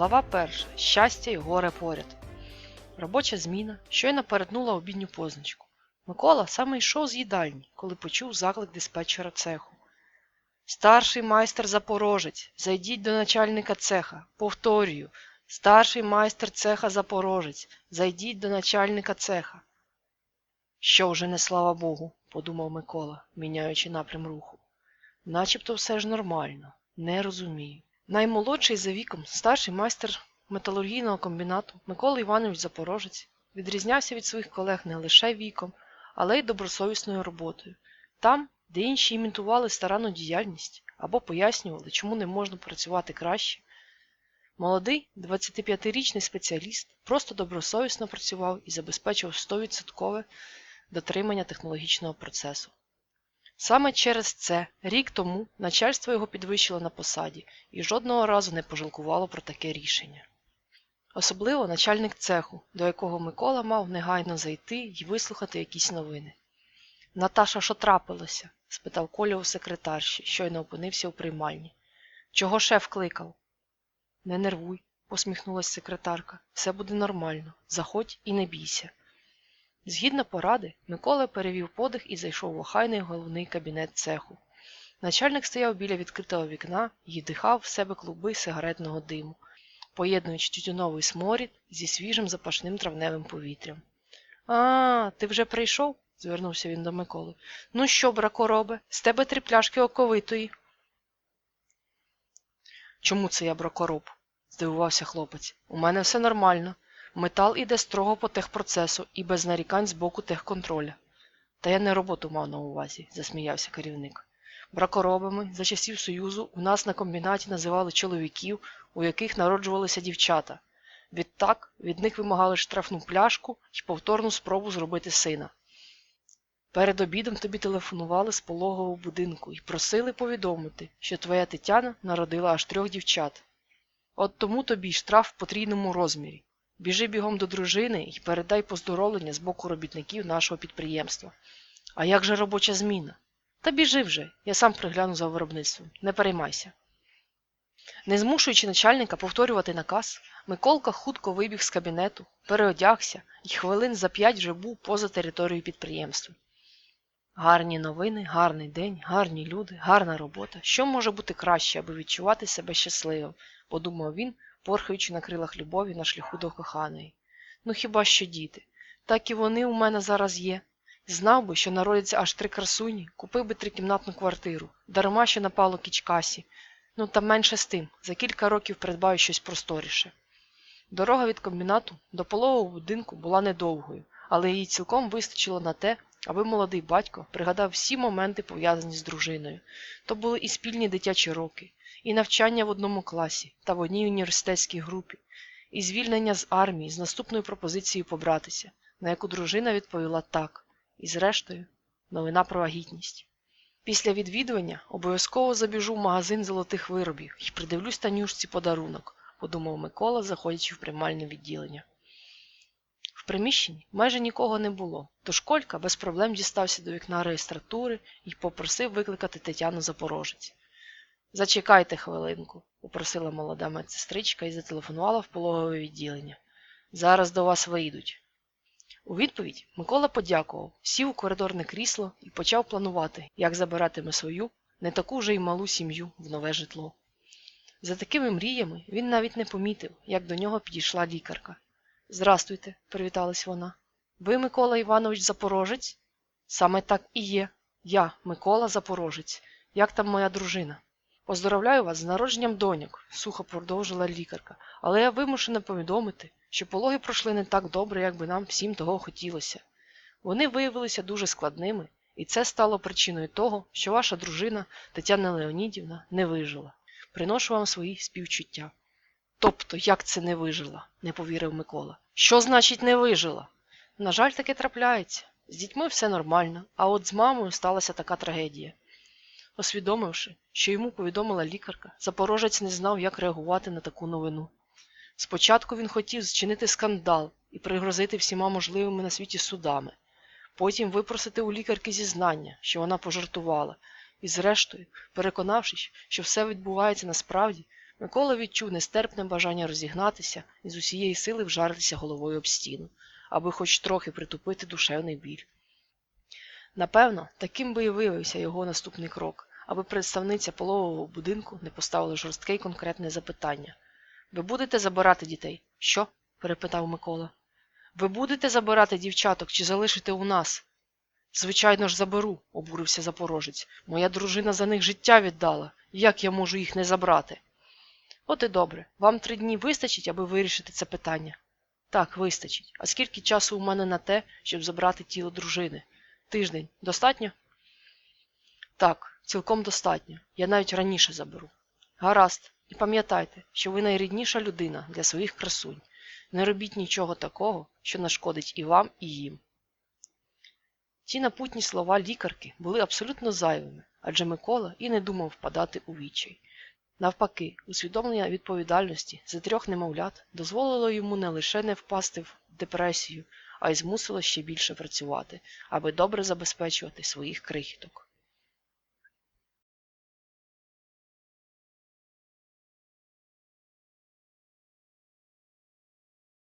Глава перша. Щастя і горе поряд. Робоча зміна щойно перетнула обідню позначку. Микола саме йшов з їдальні, коли почув заклик диспетчера цеху. Старший майстер Запорожець, зайдіть до начальника цеха. Повторюю, старший майстер цеха Запорожець, зайдіть до начальника цеха. Що вже не слава Богу, подумав Микола, міняючи напрям руху. Начебто все ж нормально, не розумію. Наймолодший за віком, старший майстер металургійного комбінату Микола Іванович Запорожець відрізнявся від своїх колег не лише віком, але й добросовісною роботою. Там, де інші імітували старанну діяльність або пояснювали, чому не можна працювати краще, молодий 25-річний спеціаліст просто добросовісно працював і забезпечував 100% дотримання технологічного процесу. Саме через це рік тому начальство його підвищило на посаді і жодного разу не пожалкувало про таке рішення. Особливо начальник цеху, до якого Микола мав негайно зайти і вислухати якісь новини. Наташа, що трапилося? спитав Коля у секретарші, щойно опинився у приймальні. Чого шеф кликав? Не нервуй, посміхнулась секретарка. Все буде нормально. Заходь і не бійся. Згідно поради, Микола перевів подих і зайшов в охайний головний кабінет цеху. Начальник стояв біля відкритого вікна і вдихав в себе клуби сигаретного диму, поєднуючи тютюновий сморід зі свіжим запашним травневим повітрям. А, ти вже прийшов? звернувся він до Миколи. Ну що, бракоробе, з тебе три пляшки оковитої. Чому це я бракороб? здивувався хлопець. У мене все нормально. Метал іде строго по техпроцесу і без нарікань з боку техконтроля. Та я не роботу мав на увазі, засміявся керівник. Бракоробами за часів Союзу у нас на комбінаті називали чоловіків, у яких народжувалися дівчата. Відтак від них вимагали штрафну пляшку і повторну спробу зробити сина. Перед обідом тобі телефонували з пологового будинку і просили повідомити, що твоя Тетяна народила аж трьох дівчат. От тому тобі штраф в потрійному розмірі. Біжи бігом до дружини і передай поздоровлення з боку робітників нашого підприємства. А як же робоча зміна? Та біжи вже, я сам пригляну за виробництвом. Не переймайся. Не змушуючи начальника повторювати наказ, Миколка хутко вибіг з кабінету, переодягся і хвилин за п'ять вже був поза територією підприємства. Гарні новини, гарний день, гарні люди, гарна робота. Що може бути краще, аби відчувати себе щасливим, подумав він, порхаючи на крилах любові на шляху до коханої. Ну хіба що діти? Так і вони у мене зараз є. Знав би, що народяться аж три красуні, купив би трикімнатну квартиру, дарма що напало кічкасі. Ну та менше з тим, за кілька років придбаю щось просторіше. Дорога від комбінату до пологового будинку була недовгою, але їй цілком вистачило на те, аби молодий батько пригадав всі моменти, пов'язані з дружиною. То були і спільні дитячі роки, і навчання в одному класі та в одній університетській групі, і звільнення з армії з наступною пропозицією побратися, на яку дружина відповіла так, і зрештою, новина про вагітність. Після відвідування обов'язково забіжу в магазин золотих виробів і придивлюсь танюшці подарунок, подумав Микола, заходячи в приймальне відділення. В приміщенні майже нікого не було, тож Колька без проблем дістався до вікна реєстратури і попросив викликати Тетяну Запорожець. Зачекайте хвилинку, попросила молода медсестричка і зателефонувала в пологове відділення. Зараз до вас вийдуть. У відповідь Микола подякував, сів у коридорне крісло і почав планувати, як забиратиме свою, не таку вже й малу сім'ю в нове житло. За такими мріями він навіть не помітив, як до нього підійшла лікарка. Здрастуйте, привіталась вона. Ви Микола Іванович Запорожець? Саме так і є. Я, Микола Запорожець. Як там моя дружина? Поздоровляю вас з народженням доньок, сухо продовжила лікарка, але я вимушена повідомити, що пологи пройшли не так добре, як би нам всім того хотілося. Вони виявилися дуже складними, і це стало причиною того, що ваша дружина Тетяна Леонідівна не вижила. Приношу вам свої співчуття. Тобто, як це не вижила? не повірив Микола. Що значить не вижила? На жаль, таке трапляється. З дітьми все нормально, а от з мамою сталася така трагедія. Освідомивши, що йому повідомила лікарка, запорожець не знав, як реагувати на таку новину. Спочатку він хотів зчинити скандал і пригрозити всіма можливими на світі судами, потім випросити у лікарки зізнання, що вона пожартувала, і, зрештою, переконавшись, що все відбувається насправді, Микола відчув нестерпне бажання розігнатися і з усієї сили вжаритися головою об стіну, аби хоч трохи притупити душевний біль. Напевно, таким би і виявився його наступний крок, аби представниця полового будинку не поставила жорстке й конкретне запитання. Ви будете забирати дітей? Що? перепитав Микола. Ви будете забирати дівчаток чи залишите у нас? Звичайно ж, заберу, обурився запорожець. Моя дружина за них життя віддала. Як я можу їх не забрати? От і добре. Вам три дні вистачить, аби вирішити це питання? Так, вистачить. А скільки часу у мене на те, щоб забрати тіло дружини? Тиждень. Достатньо? Так, цілком достатньо. Я навіть раніше заберу. Гаразд. І пам'ятайте, що ви найрідніша людина для своїх красунь. Не робіть нічого такого, що нашкодить і вам, і їм. Ті напутні слова лікарки були абсолютно зайвими, адже Микола і не думав впадати у відчай. Навпаки, усвідомлення відповідальності за трьох немовлят дозволило йому не лише не впасти в депресію, а й змусило ще більше працювати, аби добре забезпечувати своїх крихіток.